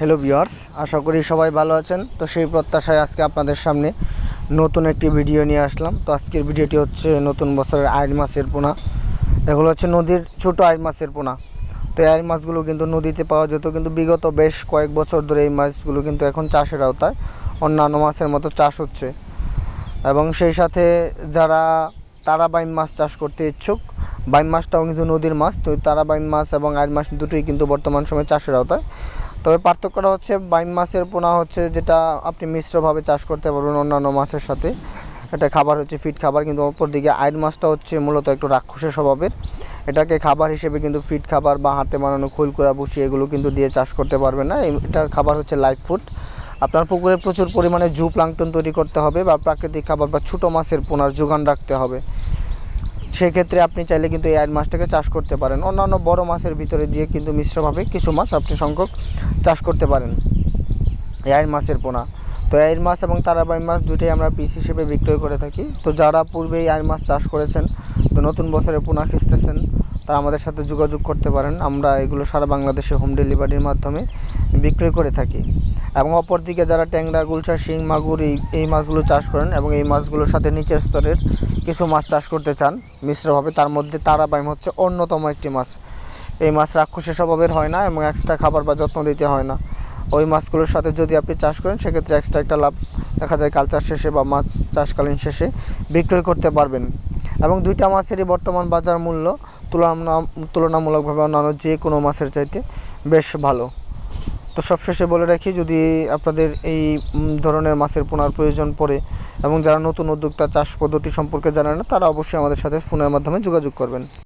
Hello viewers আশা করি সবাই ভালো আছেন। তো সেই প্রত্যাশায় আজকে আপনাদের সামনে নতুন একটি ভিডিও নিয়ে আসলাম। তো আজকের ভিডিওটি হচ্ছে নতুন বছরের আইন মাছের পোনা। এগুলো হচ্ছে নদীর ছোট আইন মাছের পোনা। তো এই মাছগুলো কিন্তু নদীতে পাওয়া যেত, কিন্তু বিগত বেশ কয়েক বছর ধরে এই মাছগুলো কিন্তু এখন চাষের আওতায়। অন্যান্য মাছের মতো চাষ হচ্ছে। এবং সেই সাথে যারা তারা বাইম মাছ চাষ করতে ইচ্ছুক বাইম মাছটাও কিন্তু নদীর মাছ, তো তারা বাইম মাছ এবং আইন মাছ দুটোই কিন্তু বর্তমান সময়ে চাষের আওতায়। তবে পার্থক্যটা হচ্ছে বাইম মাছের পোনা হচ্ছে যেটা আপনি মিশ্রভাবে চাষ করতে পারবেন অন্যান্য মাছের সাথে। এটা খাবার হচ্ছে ফিট খাবার, কিন্তু অপরদিকে আইন মাছটা হচ্ছে মূলত একটু রাক্ষসের স্বভাবের। এটাকে খাবার হিসেবে কিন্তু ফিট খাবার বা হাতে বানানো খোলকুড়া বসি এগুলো কিন্তু দিয়ে চাষ করতে পারবেন না। এটার খাবার হচ্ছে লাইফ ফুড। আপনার পুকুরে প্রচুর পরিমাণে জু প্লাংটন তৈরি করতে হবে বা প্রাকৃতিক খাবার বা ছোটো মাছের পোনার যোগান রাখতে হবে। সেক্ষেত্রে আপনি চাইলে কিন্তু এই আইন মাছটাকে চাষ করতে পারেন। অন্যান্য বড় মাছের ভিতরে দিয়ে কিন্তু মিশ্রভাবে কিছু মাছ আপনি সংখ্যক চাষ করতে পারেন। আইন মাছের পোনা। তো আইন মাছ এবং তারাবাই মাছ দুটোই আমরা পিস হিসেবে বিক্রয় করে থাকি। তো যারা পূর্বে আইন মাছ চাষ করেছেন, তো নতুন বছরে পোনা খিস্তেছেন তারা আমাদের সাথে যোগাযোগ করতে পারেন। আমরা এগুলো সারা বাংলাদেশে হোম ডেলিভারির মাধ্যমে বিক্রয় করে থাকি। এবং অপরদিকে যারা ট্যাংরা গুলশা শিং, মাগুর এই এই মাছগুলো চাষ করেন এবং এই মাছগুলোর সাথে নিচের স্তরের কিছু মাছ চাষ করতে চান, মিশ্রভাবে তার মধ্যে তারাবাইম হচ্ছে অন্যতম একটি মাছ। এই মাছ রাক্ষসের স্বভাবের হয় না এবং এক্সট্রা খাবার বা যত্ন দিতে হয় না। ওই মাছগুলোর সাথে যদি আপনি চাষ করেন, সেক্ষেত্রে এক্সট্রা একটা লাভ দেখা যায় কালচার শেষে বা মাছ চাষকালীন শেষে বিক্রয় করতে পারবেন। এবং দুইটা মাছেরই বর্তমান বাজার মূল্য তুলনা, তুলনামূলকভাবে অন্যান্য যে কোনো মাছের চাইতে বেশ ভালো। তো সবশেষে বলে রাখি, যদি আপনাদের এই ধরনের মাছের পোনার প্রয়োজন পড়ে এবং যারা নতুন উদ্যোক্তা চাষ পদ্ধতি সম্পর্কে জানেন না, তারা অবশ্যই আমাদের সাথে ফোনের মাধ্যমে যোগাযোগ করবেন।